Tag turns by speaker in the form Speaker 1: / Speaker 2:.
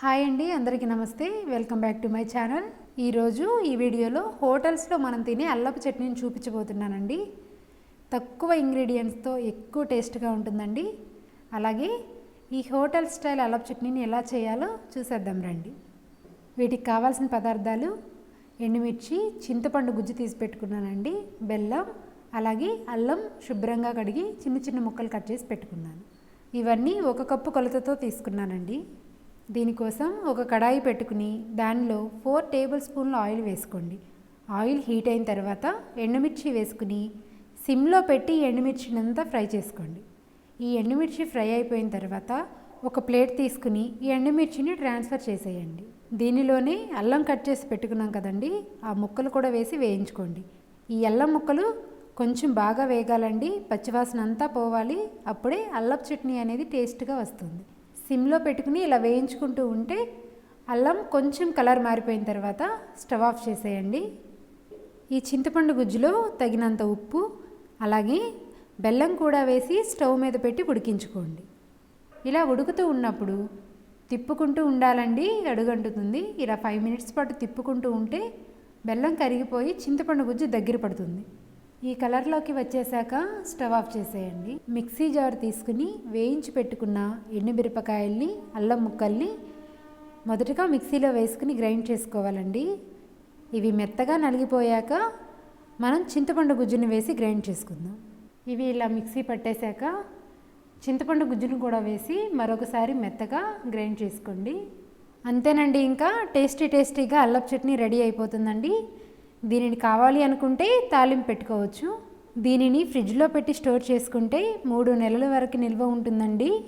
Speaker 1: Hi అండి అందరికీ నమస్తే. Welcome back to my channel. ఈరోజు ఈ వీడియోలో హోటల్స్లో మనం తినే అల్లపు చట్నీని చూపించబోతున్నానండి. తక్కువ ఇంగ్రీడియంట్స్తో ఎక్కువ టేస్ట్గా ఉంటుందండి. అలాగే ఈ హోటల్ స్టైల్ అల్లపు చట్నీని ఎలా చేయాలో చూసేద్దాం రండి. వీటికి కావాల్సిన పదార్థాలు ఎండుమిర్చి చింతపండు గుజ్జు తీసి పెట్టుకున్నానండి బెల్లం అలాగే అల్లం శుభ్రంగా కడిగి చిన్న చిన్న ముక్కలు కట్ చేసి పెట్టుకున్నాను. ఇవన్నీ ఒక కప్పు కొలతతో తీసుకున్నానండి. దీనికోసం ఒక కడాయి పెట్టుకుని దానిలో ఫోర్ టేబుల్ స్పూన్ల ఆయిల్ వేసుకోండి. ఆయిల్ హీట్ అయిన తర్వాత ఎండుమిర్చి వేసుకుని సిమ్లో పెట్టి ఎండుమిర్చినంతా ఫ్రై చేసుకోండి. ఈ ఎండుమిర్చి ఫ్రై అయిపోయిన తర్వాత ఒక ప్లేట్ తీసుకుని ఈ ఎండుమిర్చిని ట్రాన్స్ఫర్ చేసేయండి. దీనిలోనే అల్లం కట్ చేసి పెట్టుకున్నాం కదండి ఆ ముక్కలు కూడా వేసి వేయించుకోండి. ఈ అల్లం ముక్కలు కొంచెం బాగా వేగాలండి పచ్చివాసన అంతా పోవాలి అప్పుడే అల్లపు చట్నీ అనేది టేస్ట్గా వస్తుంది. సిమ్లో పెట్టుకుని ఇలా వేయించుకుంటూ ఉంటే అల్లం కొంచెం కలర్ మారిపోయిన తర్వాత స్టవ్ ఆఫ్ చేసేయండి. ఈ చింతపండు గుజ్జులో తగినంత ఉప్పు అలాగే బెల్లం కూడా వేసి స్టవ్ మీద పెట్టి ఉడికించుకోండి. ఇలా ఉడుకుతూ ఉన్నప్పుడు తిప్పుకుంటూ ఉండాలండి అడుగంటుతుంది. ఇలా ఫైవ్ మినిట్స్ పాటు తిప్పుకుంటూ ఉంటే బెల్లం కరిగిపోయి చింతపండు గుజ్జు దగ్గర పడుతుంది. ఈ కలర్లోకి వచ్చేసాక స్టవ్ ఆఫ్ చేసేయండి. మిక్సీ జార్ తీసుకుని వేయించి పెట్టుకున్న ఎండుమిరపకాయల్ని అల్లం ముక్కల్ని మొదటగా మిక్సీలో వేసుకుని గ్రైండ్ చేసుకోవాలండి. ఇవి మెత్తగా నలిగిపోయాక మనం చింతపండు గుజ్జుని వేసి గ్రైండ్ చేసుకుందాం. ఇవి ఇలా మిక్సీ పట్టేశాక చింతపండు గుజ్జును కూడా వేసి మరొకసారి మెత్తగా గ్రైండ్ చేసుకోండి. అంతేనండి ఇంకా టేస్టీ టేస్టీగా అల్లపు చట్నీ రెడీ అయిపోతుందండి. దీనిని కావాలి అనుకుంటే తాలింపు పెట్టుకోవచ్చు. దీనిని ఫ్రిడ్జ్లో పెట్టి స్టోర్ చేసుకుంటే మూడు నెలల వరకు నిల్వ ఉంటుందండి.